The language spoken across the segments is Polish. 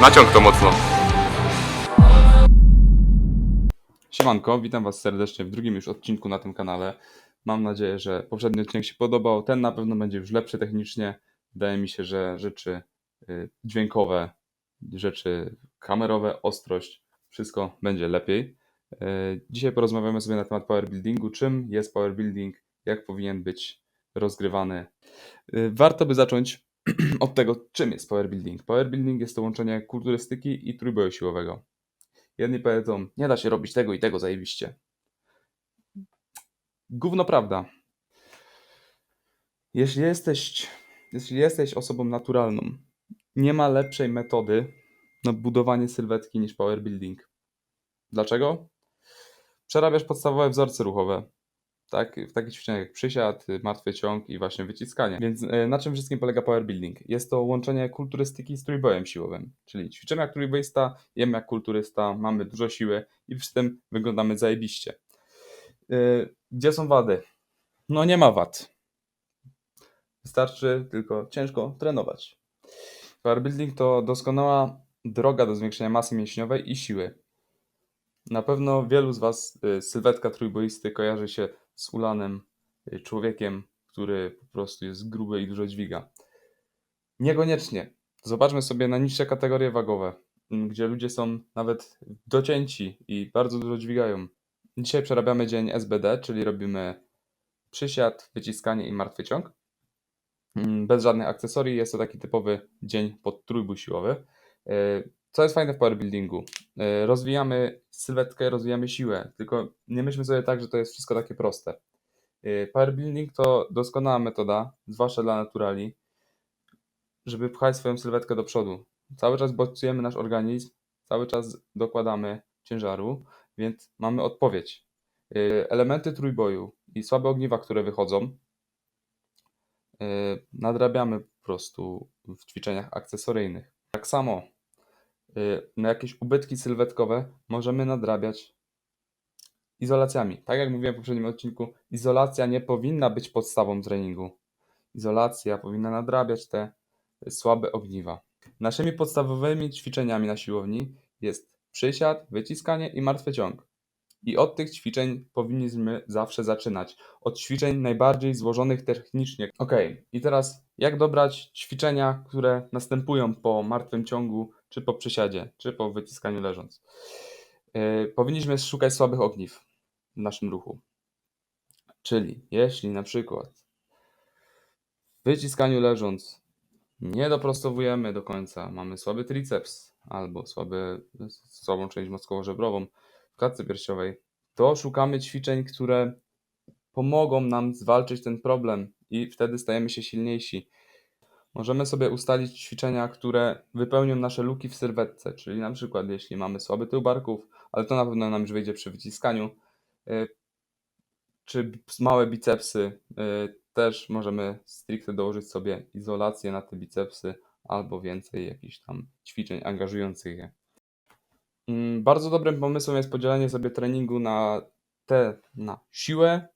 Naciąg to mocno. Siemanko, witam Was serdecznie w drugim już odcinku na tym kanale. Mam nadzieję, że poprzedni odcinek się podobał. Ten na pewno będzie już lepszy technicznie. Wydaje mi się, że rzeczy y, dźwiękowe, rzeczy kamerowe, ostrość, wszystko będzie lepiej. Y, Dzisiaj porozmawiamy sobie na temat powerbuildingu, czym jest powerbuilding, jak powinien być rozgrywany. Y, Warto by zacząć od tego, czym jest powerbuilding. Powerbuilding jest to łączenie kulturystyki i trójboju siłowego. Jedni powiedzą, nie da się robić tego i tego zajebiście. Gówno prawda. Jeśli jesteś, jeśli jesteś osobą naturalną, nie ma lepszej metody na budowanie sylwetki niż powerbuilding. Dlaczego? Przerabiasz podstawowe wzorce ruchowe. Tak, w takich ćwiczeniach jak przysiad, martwy ciąg i właśnie wyciskanie. Więc e, na czym wszystkim polega powerbuilding? Jest to łączenie kulturystyki z trójbojem siłowym. Czyli ćwiczymy jak trójboista, jemy jak kulturysta, mamy dużo siły i przy tym wyglądamy zajebiście. E, Gdzie są wady? No nie ma wad. Wystarczy tylko ciężko trenować. Powerbuilding to doskonała droga do zwiększenia masy mięśniowej i siły. Na pewno wielu z Was y, sylwetka trójboisty kojarzy się z ulanym y, człowiekiem, który po prostu jest gruby i dużo dźwiga. Niekoniecznie. Zobaczmy sobie na niższe kategorie wagowe, m, gdzie ludzie są nawet docięci i bardzo dużo dźwigają. Dzisiaj przerabiamy dzień SBD, czyli robimy przysiad, wyciskanie i martwy ciąg. Mm, Bez żadnych akcesorii. Jest to taki typowy dzień pod trójbój siłowy. Co jest fajne w powerbuildingu? Y, Rozwijamy sylwetkę, rozwijamy siłę, tylko nie myślmy sobie tak, że to jest wszystko takie proste. Y, Powerbuilding to doskonała metoda, zwłaszcza dla naturali, żeby pchać swoją sylwetkę do przodu. Cały czas bodźcujemy nasz organizm, cały czas dokładamy ciężaru, więc mamy odpowiedź. Y, Elementy trójboju i słabe ogniwa, które wychodzą, nadrabiamy po prostu w ćwiczeniach akcesoryjnych. Tak samo y, na jakieś ubytki sylwetkowe możemy nadrabiać izolacjami. Tak jak mówiłem w poprzednim odcinku, izolacja nie powinna być podstawą treningu. Izolacja powinna nadrabiać te słabe ogniwa. Naszymi podstawowymi ćwiczeniami na siłowni jest przysiad, wyciskanie i martwy ciąg. I od tych ćwiczeń powinniśmy zawsze zaczynać. Od ćwiczeń najbardziej złożonych technicznie. Ok, i teraz jak dobrać ćwiczenia, które następują po martwym ciągu, czy po przysiadzie, czy po wyciskaniu leżąc. Yy, powinniśmy szukać słabych ogniw w naszym ruchu. Czyli jeśli na przykład w wyciskaniu leżąc nie doprostowujemy do końca, mamy słaby triceps albo słaby, słabą część mózgowo-żebrową w klatce piersiowej, to szukamy ćwiczeń, które pomogą nam zwalczyć ten problem i wtedy stajemy się silniejsi. Możemy sobie ustalić ćwiczenia, które wypełnią nasze luki w sylwetce, czyli na przykład jeśli mamy słaby tył barków, ale to na pewno nam już wyjdzie przy wyciskaniu, y, czy małe bicepsy, y, też możemy stricte dołożyć sobie izolację na te bicepsy albo więcej jakichś tam ćwiczeń angażujących je. Mm, Bardzo dobrym pomysłem jest podzielenie sobie treningu na te na siłę,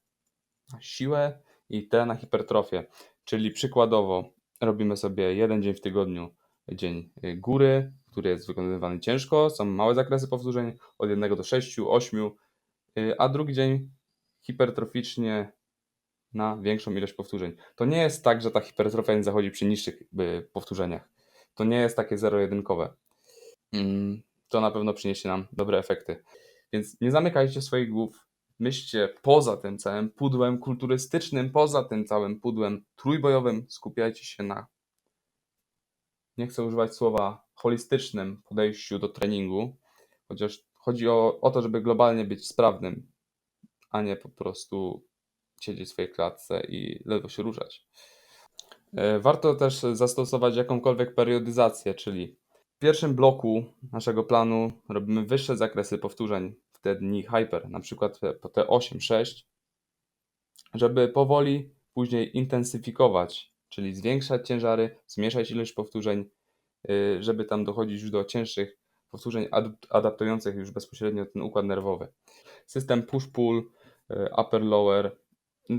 na siłę i te na hipertrofię. Czyli przykładowo robimy sobie jeden dzień w tygodniu, dzień y, góry, który jest wykonywany ciężko, są małe zakresy powtórzeń od 1 do 6, 8, y, a drugi dzień hipertroficznie na większą ilość powtórzeń. To nie jest tak, że ta hipertrofia nie zachodzi przy niższych y, powtórzeniach. To nie jest takie zero-jedynkowe. Mm, To na pewno przyniesie nam dobre efekty. Więc nie zamykajcie swoich głów. Myślcie poza tym całym pudłem kulturystycznym, poza tym całym pudłem trójbojowym. Skupiajcie się na, nie chcę używać słowa holistycznym podejściu do treningu, chociaż chodzi o, o to, żeby globalnie być sprawnym, a nie po prostu siedzieć w swojej klatce i ledwo się ruszać. E, Warto też zastosować jakąkolwiek periodyzację, czyli w pierwszym bloku naszego planu robimy wyższe zakresy powtórzeń te dni hyper, na przykład po te 8-6, żeby powoli później intensyfikować, czyli zwiększać ciężary, zmniejszać ilość powtórzeń, y, żeby tam dochodzić już do cięższych powtórzeń ad- adaptujących już bezpośrednio ten układ nerwowy. System push-pull, y, upper-lower,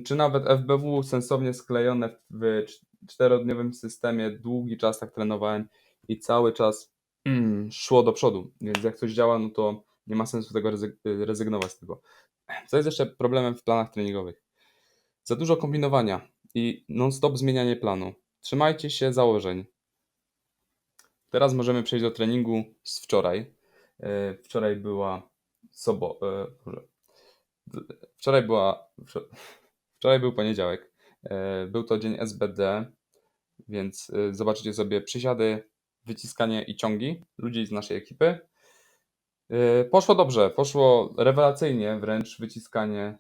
czy nawet FBW sensownie sklejone w cz- czterodniowym systemie. Długi czas tak trenowałem i cały czas mm, szło do przodu. Więc jak coś działa, no to nie ma sensu tego y, rezygnować z tego. Co jest jeszcze problemem w planach treningowych? Za dużo kombinowania i non-stop zmienianie planu. Trzymajcie się założeń. Teraz możemy przejść do treningu z wczoraj. E, Wczoraj była sobo... D- Wczoraj była... wczor- Wczoraj był poniedziałek. Był to dzień SBD, więc zobaczycie sobie przysiady, wyciskanie i ciągi ludzi z naszej ekipy. E, Poszło dobrze, poszło rewelacyjnie wręcz wyciskanie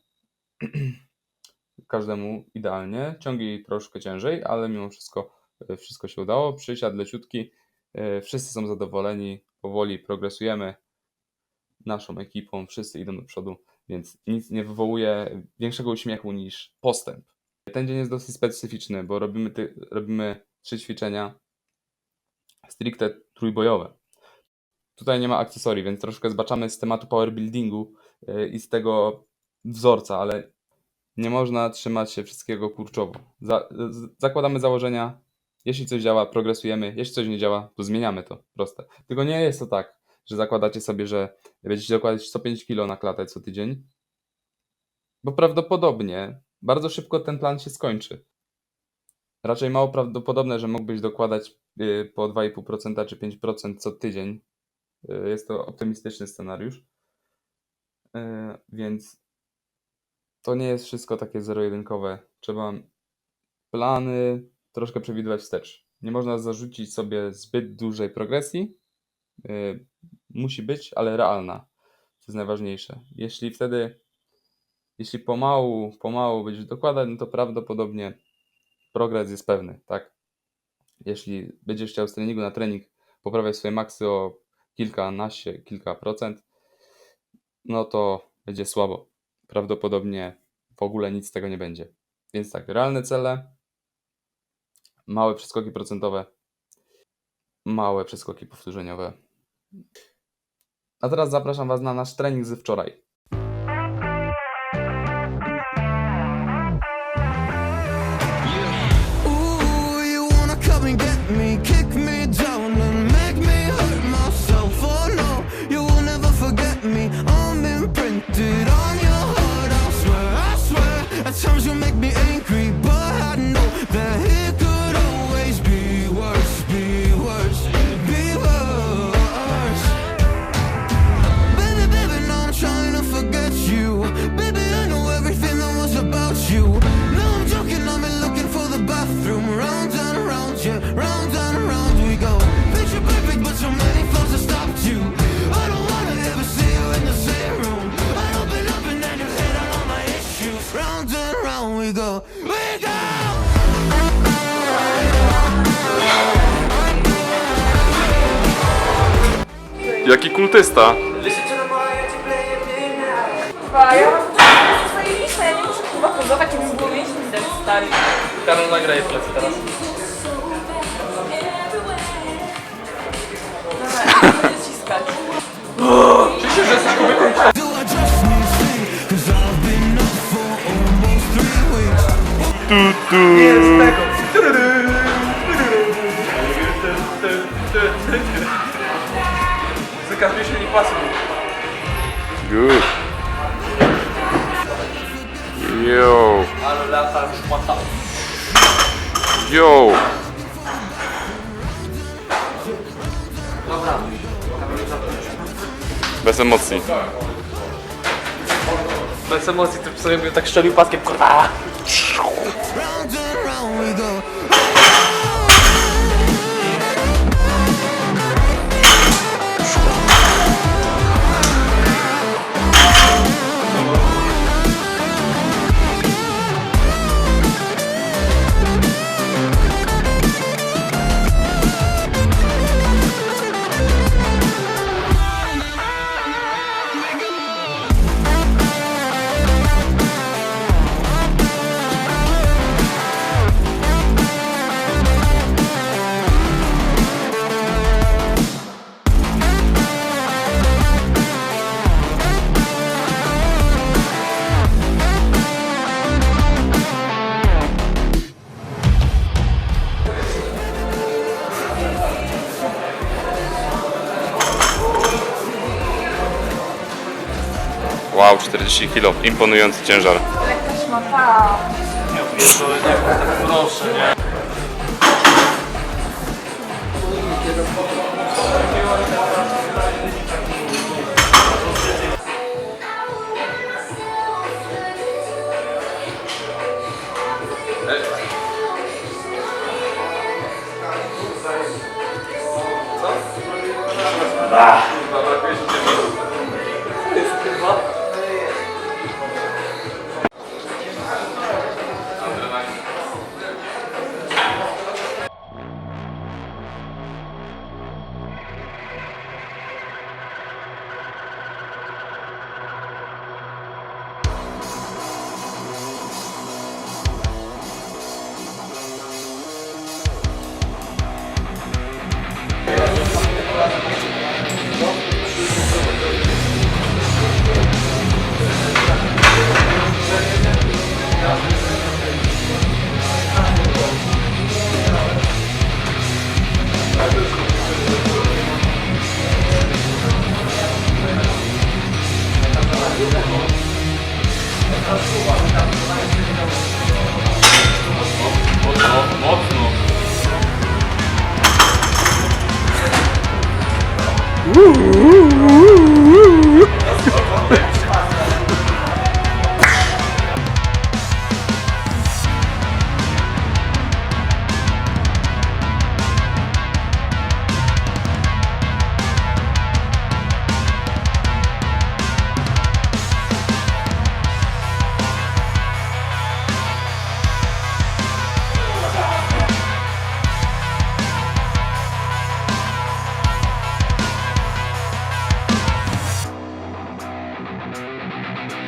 każdemu idealnie. Ciągi troszkę ciężej, ale mimo wszystko e, wszystko się udało. Przysiad leciutki, e, wszyscy są zadowoleni, powoli progresujemy naszą ekipą, wszyscy idą do przodu, więc nic nie wywołuje większego uśmiechu niż postęp. Ten dzień jest dosyć specyficzny, bo robimy, ty, robimy trzy ćwiczenia stricte trójbojowe. Tutaj nie ma akcesorii, więc troszkę zbaczamy z tematu powerbuildingu e, i z tego wzorca, ale nie można trzymać się wszystkiego kurczowo. Za, zakładamy założenia, jeśli coś działa, progresujemy, jeśli coś nie działa, to zmieniamy to. Proste. Tylko nie jest to tak, że zakładacie sobie, że będziecie dokładać 105 kg na klatę co tydzień, bo prawdopodobnie bardzo szybko ten plan się skończy. Raczej mało prawdopodobne, że mógłbyś dokładać y, po 2,5% czy 5% co tydzień. Y, Jest to optymistyczny scenariusz. Y, Więc to nie jest wszystko takie zero-jedynkowe. Trzeba plany troszkę przewidywać wstecz. Nie można zarzucić sobie zbyt dużej progresji. Yy, musi być, ale realna. To jest najważniejsze. Jeśli wtedy, jeśli pomału, pomału będziesz dokładać, no to prawdopodobnie progres jest pewny, tak? Jeśli będziesz chciał z treningu na trening poprawiać swoje maksy o kilkanaście, kilka procent, no to będzie słabo. Prawdopodobnie w ogóle nic z tego nie będzie. Więc tak, realne cele, małe przeskoki procentowe, małe przeskoki powtórzeniowe. A teraz zapraszam Was na nasz trening z wczoraj. Jaki kultysta! Kurwa, ja mam swoje listy, ja nie muszę kurwa pozować, jak zgubić, widać stary. Karol nagraje plecy teraz. Dobra, będę ciskać. For almost three weeks. Nie jest tego. Z nie pasuje. Good. Yo, Ale lata szmata. yo. Dobra. Bez emocji. Bez emocji, to sobie tak szczelił paskiem, kurwa. 40 kg. Imponujący ciężar. Lekka szmata. Proszę, nie? Ooh, ooh, ooh.